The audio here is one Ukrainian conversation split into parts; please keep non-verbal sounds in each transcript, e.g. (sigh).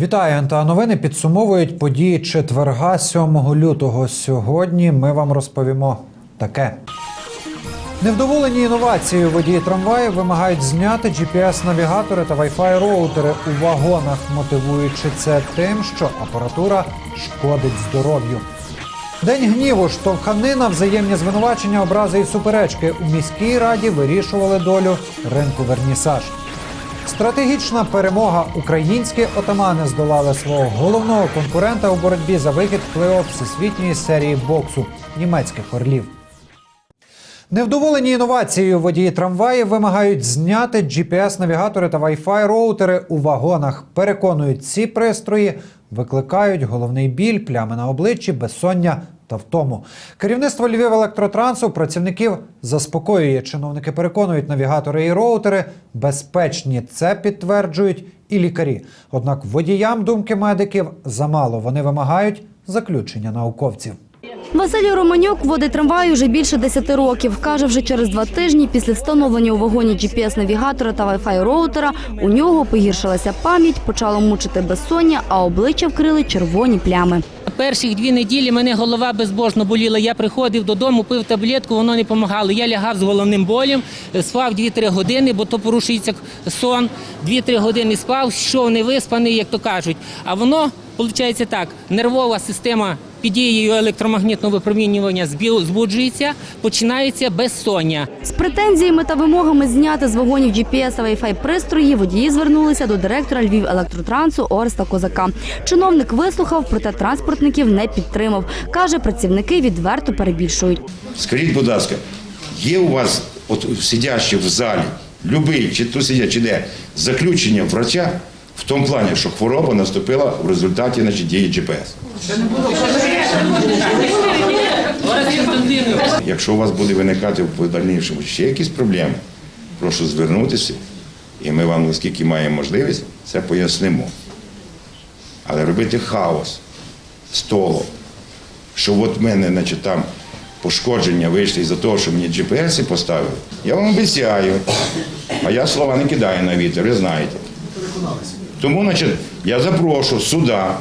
Вітаю, НТА новини підсумовують події четверга 7 лютого. Сьогодні ми вам розповімо таке. Невдоволені інновацією водії трамваїв вимагають зняти GPS-навігатори та Wi-Fi роутери у вагонах, мотивуючи це тим, що апаратура шкодить здоров'ю. День гніву, штовханина, взаємні звинувачення, образи і суперечки у міській раді вирішували долю ринку Вернісаж. Стратегічна перемога. Українські отамани здолали свого головного конкурента у боротьбі за вихід плей-офф всесвітньої серії боксу німецьких орлів. Невдоволені інновацією водії трамваїв вимагають зняти GPS-навігатори та Wi-Fi роутери у вагонах. Переконують, ці пристрої викликають головний біль, плями на обличчі, безсоння та втому. Керівництво Львів електротрансу працівників заспокоює. Чиновники переконують, навігатори і роутери безпечні. Це підтверджують і лікарі. Однак водіям думки медиків замало. Вони вимагають заключення науковців. Василій Романюк водить трамвай уже більше 10 років. Каже, вже через два тижні після встановлення у вагоні GPS-навігатора та Wi-Fi роутера у нього погіршилася пам'ять, почало мучити безсоння, а обличчя вкрили червоні плями. Перших дві неділі мене голова безбожно боліла. Я приходив додому, пив таблетку, воно не допомагало. Я лягав з головним болем, спав 2-3 години, бо то порушується сон. 2-3 години спав, йшов не виспаний, як то кажуть. А воно, виходить так, нервова система під дією електромагнітного випромінювання збуджується, починається безсоння. З претензіями та вимогами зняти з вагонів GPS та Wi-Fi пристрої водії звернулися до директора Львів електротрансу Ореста Козака. Чиновник вислухав, проте транспортників не підтримав. Каже, працівники відверто перебільшують. Скажіть, будь ласка, є у вас, от сидячи в залі, любий, чи тут сидять, чи де, заключення врача тому плані, що хвороба наступила в результаті значить, дії GPS? Якщо у вас буде виникати в подальнішому ще якісь проблеми, прошу звернутися, і ми вам, наскільки маємо можливість, це пояснимо. Але робити хаос з того, що от в мене значить, там пошкодження вийшли із-за того, що мені GPS поставили, я вам обіцяю. А я слова не кидаю на вітер, ви знаєте. Тому значить, я запрошу суда,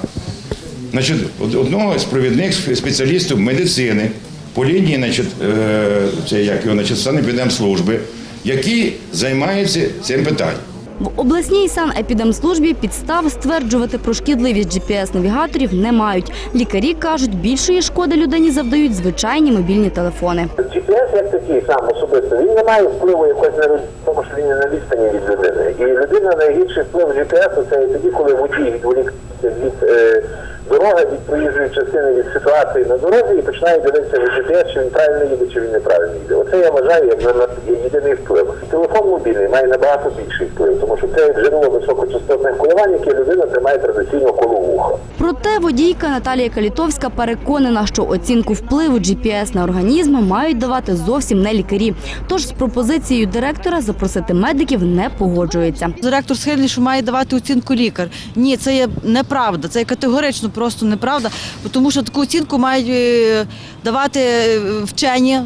значить, одного з провідних спеціалістів медицини по лінії значить, е, це як його, значить, санепідемслужби, які займаються цим питанням. В обласній санепідемслужбі підстав стверджувати про шкідливість GPS-навігаторів не мають. Лікарі кажуть, більшої шкоди людині завдають звичайні мобільні телефони. GPS як такий сам особисто, він не має впливу якось на тому що він на відстані від людини. І людина найгірший вплив GPS це тоді, коли водій відволікається від е, дороги, від проїжджої частини від ситуації на дорозі і починає дивитися в GPS, чи він правильно їде, чи він неправильно їде. Оце я вважаю як на, єдиний вплив. Телефон мобільний має набагато більший вплив, тому що це джерело високочастотних коливань, яке людина тримає традиційно коло вуха. Проте водійка Наталія Калітовська переконана, що оцінку впливу GPS на організм мають давати зовсім не лікарі. Тож з пропозицією директора запросити медиків не погоджується. Директор схильний, що має давати оцінку лікар. Ні, це є неправда. Це є категорично просто неправда, тому що таку оцінку мають е, давати е, вчені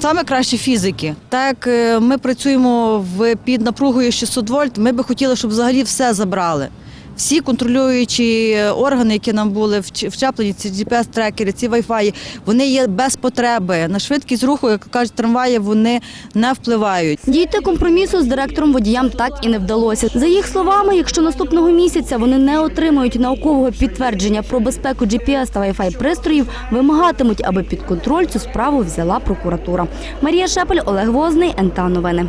саме краще фізики. Так е, ми працюємо в під напругою 600 вольт. Ми би хотіли, щоб взагалі все забрали. Всі контролюючі органи, які нам були вч- вчеплені, ці GPS-трекери, ці Wi-Fi, вони є без потреби. На швидкість руху, як кажуть, трамваї вони не впливають. Дійти компромісу з директором водіям так і не вдалося. За їх словами, якщо наступного місяця вони не отримають наукового підтвердження про безпеку GPS та Wi-Fi пристроїв, вимагатимуть, аби під контроль цю справу взяла прокуратура. Марія Шепель, Олег Возний, НТА Новини.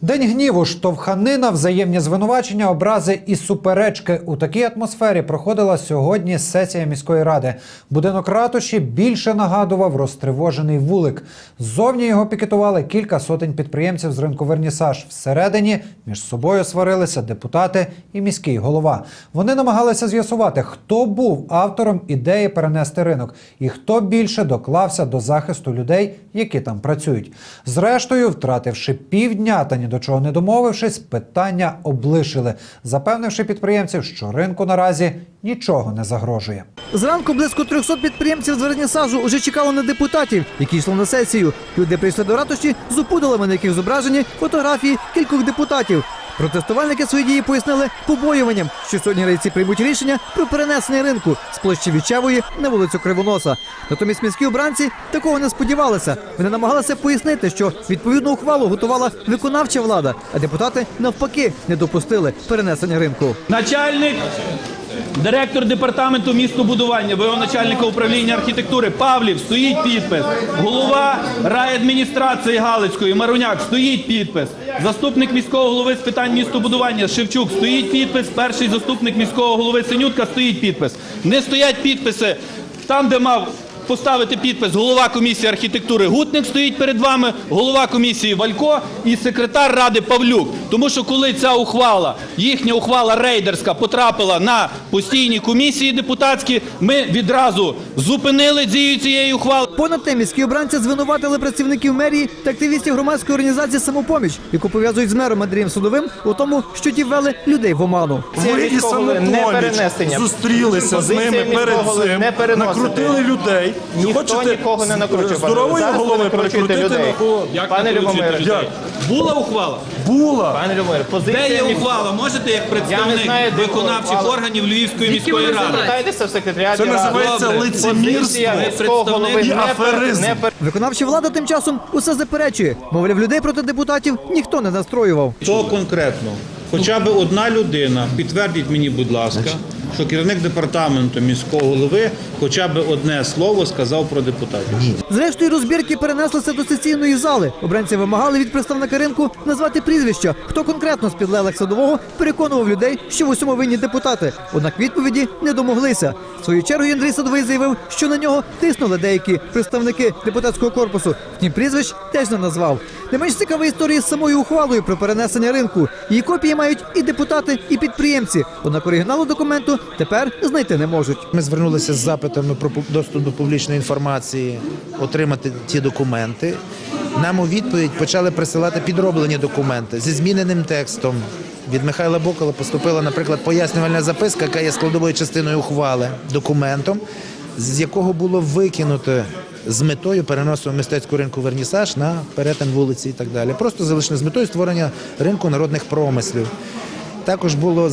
День гніву, штовханина, взаємні звинувачення, образи і суперечки. У такій атмосфері проходила сьогодні сесія міської ради. Будинок ратуші більше нагадував розтривожений вулик. Ззовні його пікетували кілька сотень підприємців з ринку Вернісаж. Всередині між собою сварилися депутати і міський голова. Вони намагалися з'ясувати, хто був автором ідеї перенести ринок і хто більше доклався до захисту людей, які там працюють. Зрештою, втративши півдня та до чого не домовившись, питання облишили, запевнивши підприємців, що ринку наразі нічого не загрожує. Зранку близько 300 підприємців з вернісажу вже чекало на депутатів, які йшли на сесію. Люди прийшли до ратуші з опудалами, на яких зображені фотографії кількох депутатів. Протестувальники свої дії пояснили побоюванням, що сьогодні рейці приймуть рішення про перенесення ринку з площі Вічевої на вулицю Кривоноса. Натомість міські обранці такого не сподівалися. Вони намагалися пояснити, що відповідну ухвалу готувала виконавча влада, а депутати навпаки не допустили перенесення ринку. Начальник, директор департаменту містобудування, ВО начальника управління архітектури Павлів стоїть підпис. Голова райадміністрації Галицької Маруняк стоїть підпис. Заступник міського голови з питань містобудування Шевчук стоїть підпис. Перший заступник міського голови Синютка стоїть підпис. Не стоять підписи там, де мав. Поставити підпис голова комісії архітектури Гутник стоїть перед вами, голова комісії Валько і секретар ради Павлюк. Тому що коли ця ухвала, їхня ухвала рейдерська потрапила на постійні комісії депутатські, ми відразу зупинили дію цієї ухвали. Понад тим, міські обранці звинуватили працівників мерії та активістів громадської організації самопоміч, яку пов'язують з мером Андрієм Судовим у тому, що ті ввели людей в оману. Ви і самопоміч зустрілися з ними перед цим, накрутили людей. Ніхто нікого не накручує, здорової Зараз ви голови накручуєте перекрутити людей. на кого? Пане Любомире, Як? Була ухвала? Була. пане Любомире, позиція Де є ухвала? Можете як представник знаю, де виконавчих ухвала. органів Львівської міської ради? Звертайтеся в секретаріаті Це Ради. називається Добре. лицемірство. Позиція міського голови представник не і аферизм. не пер- Виконавча влада тим часом усе заперечує. Мовляв, людей проти депутатів ніхто не настроював. Що конкретно? Хоча б одна людина, підтвердіть мені, будь ласка, що керівник департаменту міського голови хоча б одне слово сказав про депутатів. Зрештою, розбірки перенеслися до сесійної зали. Обранці вимагали від представника ринку назвати прізвища, хто конкретно з підлеглих садового переконував людей, що в усьому винні депутати. Однак відповіді не домоглися. В свою чергу Андрій Садовий заявив, що на нього тиснули деякі представники депутатського корпусу. Втім, прізвищ теж не назвав. Не менш цікава історія з самою ухвалою про перенесення ринку. Її копії мають і депутати, і підприємці. Однак оригіналу документу тепер знайти не можуть. Ми звернулися з запитами про доступ до публічної інформації, отримати ті документи. Нам у відповідь почали присилати підроблені документи зі зміненим текстом. Від Михайла Бокола поступила, наприклад, пояснювальна записка, яка є складовою частиною ухвали, документом, з якого було викинуто з метою переносу мистецького ринку Вернісаж на перетин вулиці і так далі. Просто залишено з метою створення ринку народних промислів. Також було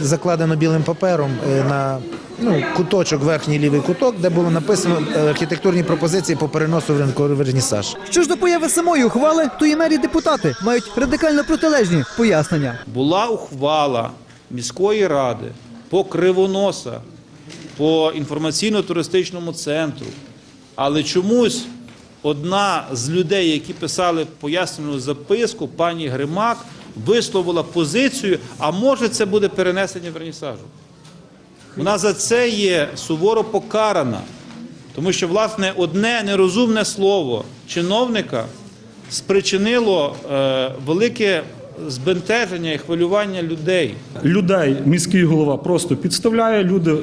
закладено білим папером е, на ну, куточок, верхній лівий куток, де було написано е, архітектурні пропозиції по переносу в ринку Вернісаж. Що ж до появи самої ухвали, то і мері депутати мають радикально протилежні пояснення. Була ухвала міської ради по кривоноса, по інформаційно-туристичному центру, але чомусь одна з людей, які писали пояснену записку, пані Гримак, висловила позицію, а може це буде перенесення вернісажу. Вона за це є суворо покарана, тому що, власне, одне нерозумне слово чиновника спричинило е, велике збентеження і хвилювання людей. Людей міський голова просто підставляє. Люди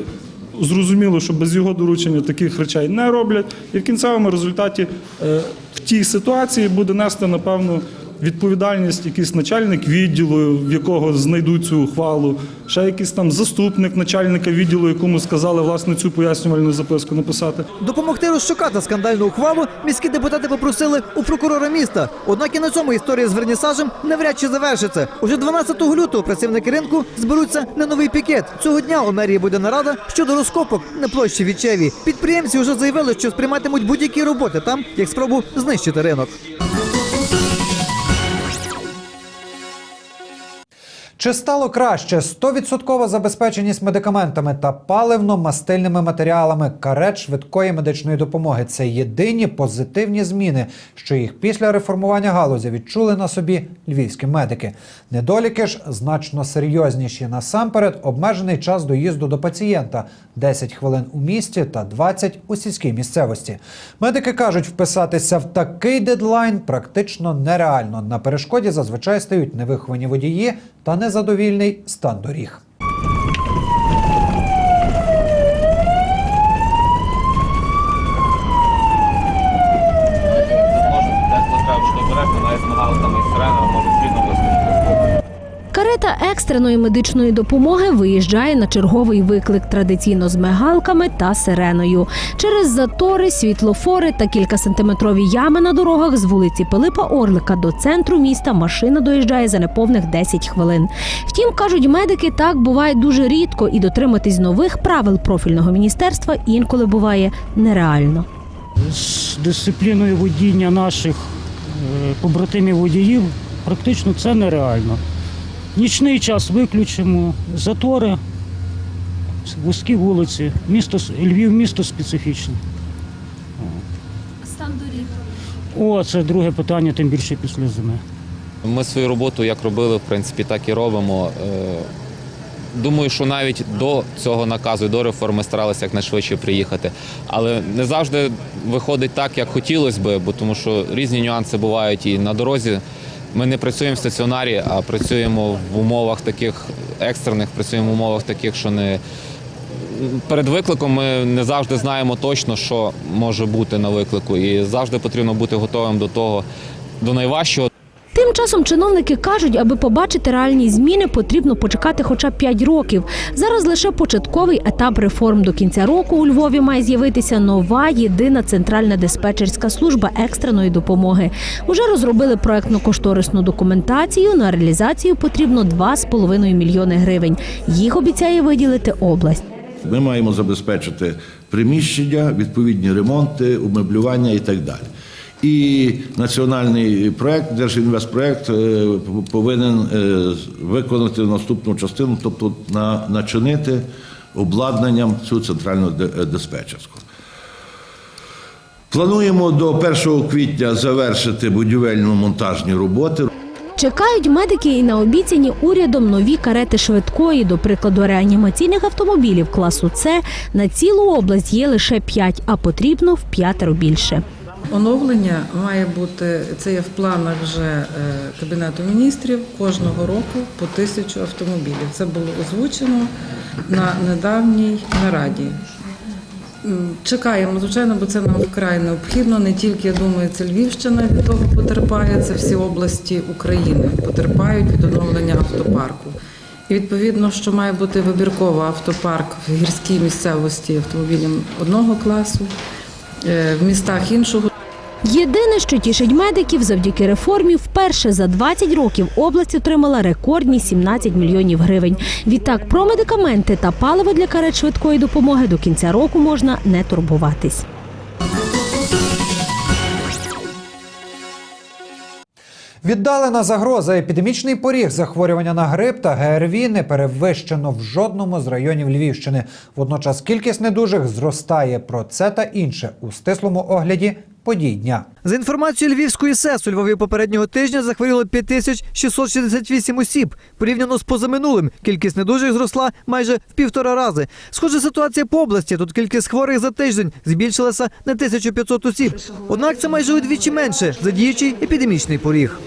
зрозуміло, що без його доручення таких речей не роблять. І в кінцевому результаті е, в тій ситуації буде нести, напевно, відповідальність якийсь начальник відділу, в якого знайдуть цю ухвалу, ще якийсь там заступник начальника відділу, якому сказали власне цю пояснювальну записку написати. Допомогти розшукати скандальну ухвалу міські депутати попросили у прокурора міста. Однак і на цьому історія з вернісажем навряд чи завершиться. Уже 12 лютого працівники ринку зберуться на новий пікет. Цього дня у мерії буде нарада щодо розкопок на площі Вічеві. Підприємці вже заявили, що сприйматимуть будь-які роботи там, як спробу знищити ринок. Чи стало краще 100% забезпеченість медикаментами та паливно-мастильними матеріалами карет швидкої медичної допомоги? Це єдині позитивні зміни, що їх після реформування галузі відчули на собі львівські медики. Недоліки ж значно серйозніші. Насамперед, обмежений час доїзду до пацієнта 10 хвилин у місті та 20 у сільській місцевості. Медики кажуть, вписатися в такий дедлайн практично нереально. На перешкоді зазвичай стають невиховані водії та незадовільний стан доріг. Може, десь треба, що обережно, навіть змагали там із сиренами, може, слідно Карета екстреної медичної допомоги виїжджає на черговий виклик традиційно з мигалками та сиреною. Через затори, світлофори та кількасантиметрові ями на дорогах з вулиці Пилипа Орлика до центру міста машина доїжджає за неповних 10 хвилин. Втім, кажуть медики, так буває дуже рідко, і дотриматись нових правил профільного міністерства інколи буває нереально. з дисципліною водіння наших е, побратимів водіїв практично це нереально. Нічний час виключимо, затори, вузькі вулиці, місто, Львів місто специфічне. Стан доріг. О, це друге питання, тим більше після зими. Ми свою роботу як робили, в принципі, так і робимо. Е, Думаю, що навіть до цього наказу, до реформи старалися якнайшвидше приїхати. Але не завжди виходить так, як хотілося би, бо тому що різні нюанси бувають і на дорозі. Ми не працюємо в стаціонарі, а працюємо в умовах таких екстрених, працюємо в умовах таких, що не перед викликом ми не завжди знаємо точно, що може бути на виклику, і завжди потрібно бути готовим до того, до найважчого. Тим часом чиновники кажуть, аби побачити реальні зміни, потрібно почекати хоча б 5 років. Зараз лише початковий етап реформ. До кінця року у Львові має з'явитися нова єдина центральна диспетчерська служба екстреної допомоги. Уже розробили проектно-кошторисну документацію. На реалізацію потрібно 2,5 мільйони гривень. Їх обіцяє виділити область. Ми маємо забезпечити приміщення, відповідні ремонти, умеблювання і так далі. І національний проект, Держінвестпроект е, повинен е, виконати наступну частину, тобто на, начинити обладнанням цю центральну е, диспетчерську. Плануємо до 1 квітня завершити будівельно-монтажні роботи. Чекають медики і на обіцяні урядом нові карети швидкої, до прикладу, реанімаційних автомобілів класу С на цілу область є лише 5, а потрібно в п'ятеро більше. Оновлення має бути це є в планах вже е, кабінету міністрів кожного року по тисячу автомобілів. Це було озвучено на недавній нараді. Чекаємо, звичайно, бо це нам вкрай необхідно. Не тільки я думаю, це Львівщина від того потерпає, це всі області України потерпають від оновлення автопарку. І відповідно, що має бути вибірково автопарк в гірській місцевості автомобілів одного класу, е, в містах іншого. Єдине, що тішить медиків, завдяки реформі, вперше за 20 років область отримала рекордні 17 мільйонів гривень. Відтак про медикаменти та паливо для карет швидкої допомоги до кінця року можна не турбуватись. Віддалена загроза епідемічний поріг захворювання на грип та ГРВІ не перевищено в жодному з районів Львівщини. Водночас кількість недужих зростає. Про це та інше у стислому огляді подій дня. За інформацією Львівської СЕС, у Львові попереднього тижня захворіло 5668 осіб. Порівняно з позаминулим, кількість недужих зросла майже в півтора рази. Схожа ситуація по області. Тут кількість хворих за тиждень збільшилася на 1500 осіб. Однак це майже удвічі менше за діючий епідемічний поріг.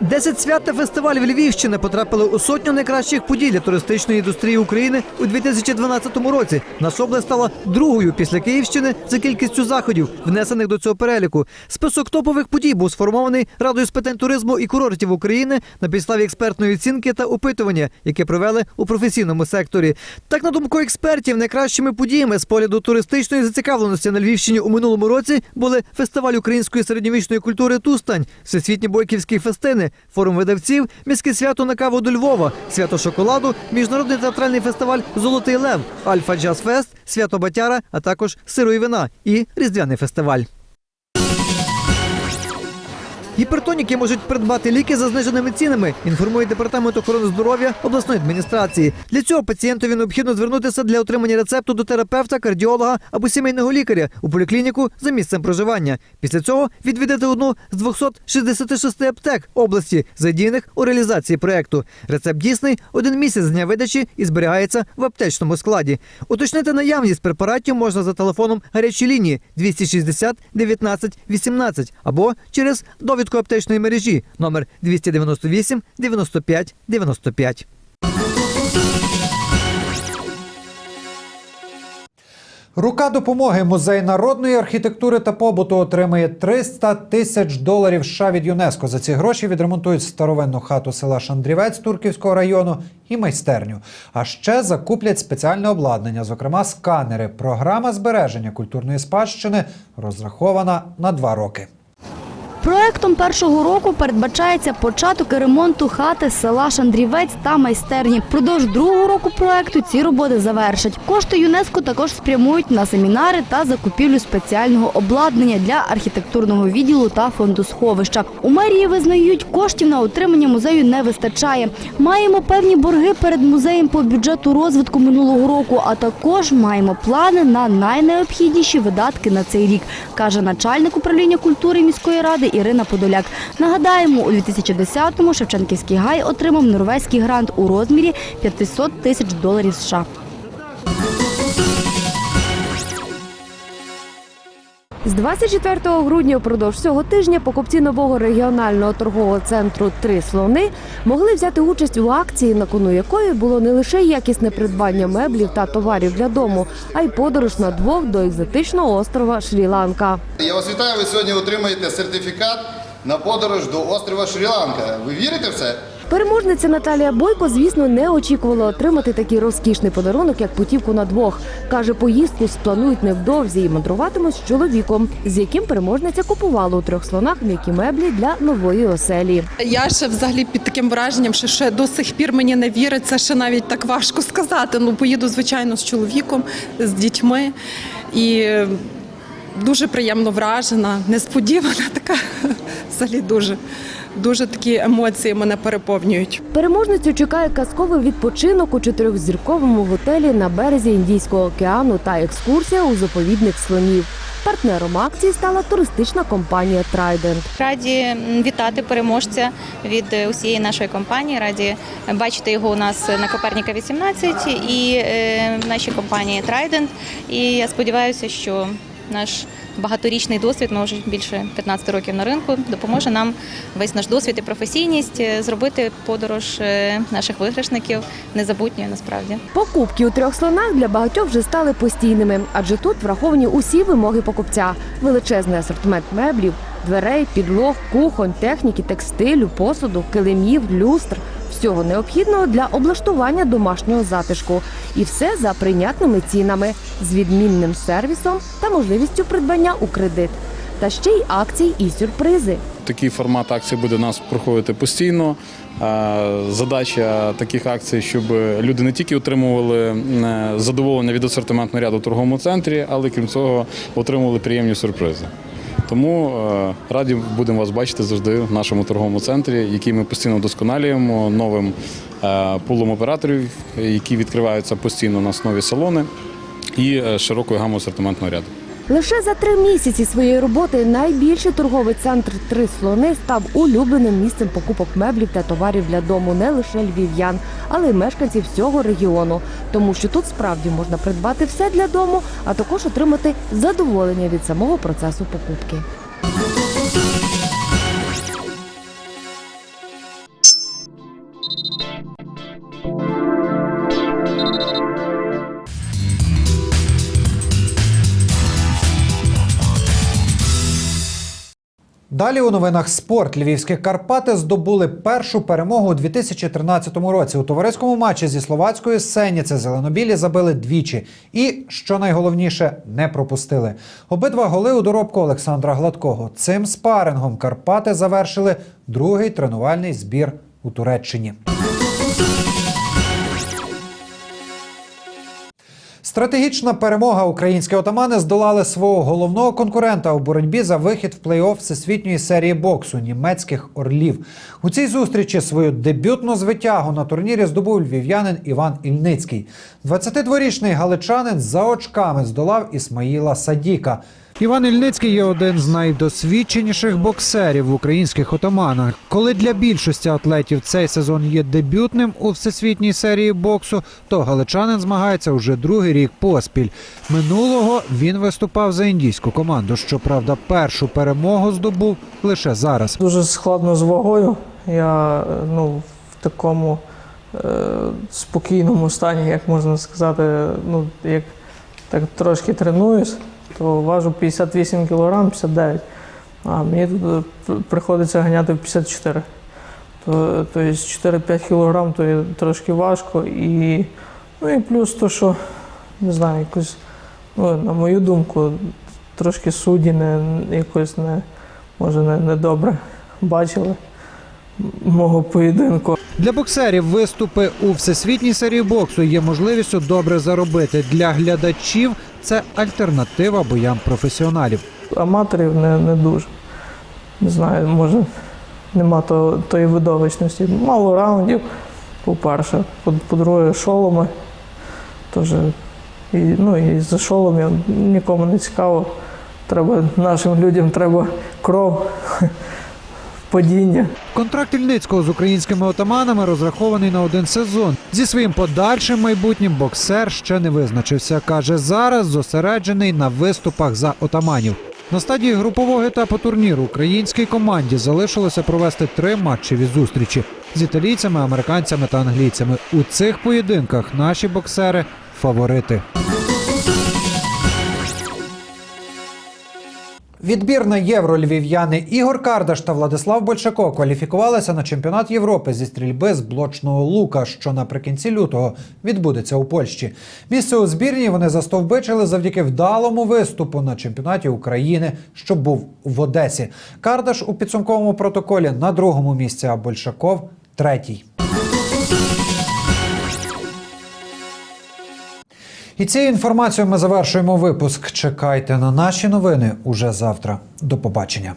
Десять свят та фестивалів Львівщини потрапили у сотню найкращих подій для туристичної індустрії України у 2012 році. Наша область стала другою після Київщини за кількістю заходів, внесених до цього переліку. Список топових подій був сформований Радою з питань туризму і курортів України на підставі експертної оцінки та опитування, яке провели у професійному секторі. Так, на думку експертів, найкращими подіями з погляду туристичної зацікавленості на Львівщині у минулому році були фестиваль української середньовічної культури Тустань, всесвітні бойківські фестини, форум видавців, міське свято на каву до Львова, свято шоколаду, міжнародний театральний фестиваль Золотий Лев, Альфа Джаз Фест, свято Батяра, а також сиру і вина і різдвяний фестиваль. Гіпертоніки можуть придбати ліки за зниженими цінами, інформує департамент охорони здоров'я обласної адміністрації. Для цього пацієнтові необхідно звернутися для отримання рецепту до терапевта, кардіолога або сімейного лікаря у поліклініку за місцем проживання. Після цього відвідати одну з 266 аптек області, задіяних у реалізації проекту. Рецепт дійсний один місяць з дня видачі і зберігається в аптечному складі. Уточнити наявність препаратів можна за телефоном гарячої лінії 260 19 18 або через довідку аптечної мережі номер 298 95 95. Рука допомоги музей народної архітектури та побуту отримає 300 тисяч доларів США від ЮНЕСКО. За ці гроші відремонтують старовинну хату села Шандрівець Турківського району і майстерню. А ще закуплять спеціальне обладнання, зокрема сканери. Програма збереження культурної спадщини розрахована на два роки. Проектом першого року передбачається початок ремонту хати села Шандрівець та майстерні. Впродовж другого року проекту ці роботи завершать. Кошти ЮНЕСКО також спрямують на семінари та закупівлю спеціального обладнання для архітектурного відділу та фонду сховища. У мерії визнають, коштів на утримання музею не вистачає. Маємо певні борги перед музеєм по бюджету розвитку минулого року, а також маємо плани на найнеобхідніші видатки на цей рік, каже начальник управління культури міської ради Ірина Подоляк. Нагадаємо, у 2010-му Шевченківський гай отримав норвезький грант у розмірі 500 тисяч доларів США. З 24 грудня впродовж цього тижня покупці нового регіонального торгового центру Три слони могли взяти участь у акції, на кону якої було не лише якісне придбання меблів та товарів для дому, а й подорож на двох до екзотичного острова Шрі-Ланка. Я вас вітаю, ви сьогодні отримаєте сертифікат на подорож до острова Шрі-Ланка. Ви вірите в це? Переможниця Наталія Бойко, звісно, не очікувала отримати такий розкішний подарунок, як путівку на двох. Каже, поїздку спланують невдовзі і мандруватимуть з чоловіком, з яким переможниця купувала у трьох слонах м'які меблі для нової оселі. Я ще взагалі під таким враженням, що ще до сих пір мені не віриться, ще навіть так важко сказати. Ну, поїду, звичайно, з чоловіком, з дітьми. І дуже приємно вражена, несподівана (laughs) така. Взагалі дуже, дуже такі емоції мене переповнюють. Переможницю чекає казковий відпочинок у чотирьохзірковому готелі на березі Індійського океану та екскурсія у заповідник слонів. Партнером акції стала туристична компанія Трайдент. Раді вітати переможця від е, усієї нашої компанії. Раді бачити його у нас на Коперніка 18 і е, в нашій компанії Trident. І я сподіваюся, що наш багаторічний досвід, ми вже більше 15 років на ринку, допоможе нам весь наш досвід і професійність е, зробити подорож е, наших виграшників незабутньою насправді. Покупки у трьох слонах для багатьох вже стали постійними, адже тут враховані усі вимоги покупця: величезний асортимент меблів, дверей, підлог, кухонь, техніки, текстилю, посуду, килимів, люстр. Всього необхідного для облаштування домашнього затишку. І все за прийнятними цінами, з відмінним сервісом та можливістю придбання у кредит. Та ще й акції і сюрпризи. Такий формат акції буде у нас проходити постійно. Задача таких акцій, щоб люди не тільки отримували задоволення від асортиментного ряду в торговому центрі, але крім цього отримували приємні сюрпризи. Тому е, раді будемо вас бачити завжди в нашому торговому центрі, який ми постійно вдосконалюємо новим е, пулом операторів, які відкриваються постійно на основі салони і е, широкою гамою асортиментного ряду. Лише за три місяці своєї роботи найбільший торговий центр Три слони став улюбленим місцем покупок меблів та товарів для дому не лише львів'ян, але й мешканців всього регіону. Тому що тут справді можна придбати все для дому, а також отримати задоволення від самого процесу покупки. Далі у новинах спорт львівські Карпати здобули першу перемогу у 2013 році. У товариському матчі зі словацькою Сеніце зеленобілі забили двічі. І, що найголовніше, не пропустили. Обидва голи у доробку Олександра Гладкого. Цим спарингом Карпати завершили другий тренувальний збір у Туреччині. Стратегічна перемога українські отамани здолали свого головного конкурента у боротьбі за вихід в плей-офф всесвітньої серії боксу німецьких орлів. У цій зустрічі свою дебютну звитягу на турнірі здобув львів'янин Іван Ільницький. 22-річний галичанин за очками здолав Ісмаїла Садіка. Іван Ільницький є один з найдосвідченіших боксерів в українських отаманах. Коли для більшості атлетів цей сезон є дебютним у всесвітній серії боксу, то галичанин змагається уже другий рік поспіль. Минулого він виступав за індійську команду. Щоправда, першу перемогу здобув лише зараз. Дуже складно з вагою. Я ну, в такому е, спокійному стані, як можна сказати, ну, як так трошки тренуюсь, то важу 58 кг, 59. А мені тут е, приходиться ганяти в 54. То, то 4-5 кг, то є трошки важко. І, ну і плюс то, що не знаю, якось, ну, на мою думку, трошки судді не якось не може не, не добре бачили мого поєдинку. Для боксерів виступи у всесвітній серії боксу є можливістю добре заробити. Для глядачів це альтернатива боям професіоналів. Аматорів не, не дуже. Не знаю, може нема то, тої видовищності. Мало раундів, по-перше. По- По-друге, шоломи. Теж, і, ну, і за шоломів нікому не цікаво. Треба нашим людям треба кров, падіння. Контракт Ільницького з українськими отаманами розрахований на один сезон. Зі своїм подальшим майбутнім боксер ще не визначився. каже, зараз зосереджений на виступах за отаманів. На стадії групового етапу турніру українській команді залишилося провести три матчеві зустрічі з італійцями, американцями та англійцями. У цих поєдинках наші боксери фаворити. Відбір на євро львів'яни Ігор Кардаш та Владислав Большако кваліфікувалися на чемпіонат Європи зі стрільби з блочного лука, що наприкінці лютого відбудеться у Польщі. Місце у збірній вони застовбичили завдяки вдалому виступу на чемпіонаті України, що був в Одесі. Кардаш у підсумковому протоколі на другому місці, а Большаков третій. І цією інформацією ми завершуємо випуск. Чекайте на наші новини уже завтра. До побачення.